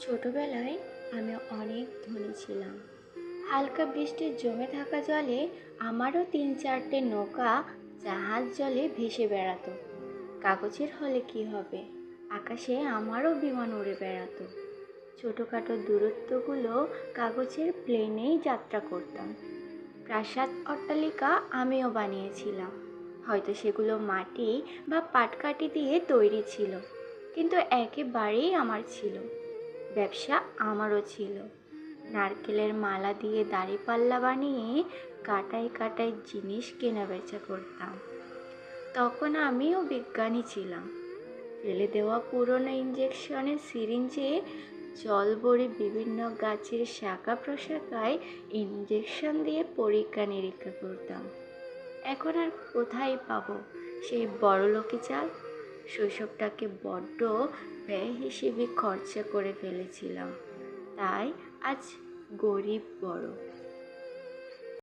ছোটবেলায় আমি অনেক ধনী ছিলাম। হালকা বৃষ্টির জমে থাকা জলে আমারও তিন চারটে নৌকা জাহাজ জলে ভেসে বেড়াতো। কাগজের হলে কি হবে? আকাশে আমারও বিমান উড়ে বেড়াতো। ছোটোখাটো দূরত্বগুলো কাগজের প্লেনেই যাত্রা করতাম। প্রাসাদ অট্টালিকা আমিও বানিয়েছিলাম। হয়তো সেগুলো মাটি বা পাটকাঠি দিয়ে তৈরি ছিল, কিন্তু একেবারেই আমার ছিল। ব্যবসা আমারও ছিল। নারকেলের মালা দিয়ে দাড়িপাল্লা বানিয়ে কাটাই কাটায় জিনিস কেনা বেচা করতাম। তখন আমিও বিজ্ঞানী ছিলাম। ফেলে দেওয়া পুরনো ইঞ্জেকশনের সিরিঞ্জে জল ভরে বিভিন্ন গাছের শাখা প্রশাখায় ইঞ্জেকশন দিয়ে পরীক্ষা নিরীক্ষা করতাম। এখন আর কোথায় পাবো? সেই বড়লোকি চাল শৈশবটাকে বড্ড ব্যয় হিসেবে খরচা করে ফেলেছিলাম। তাই আজ গরিব বড়।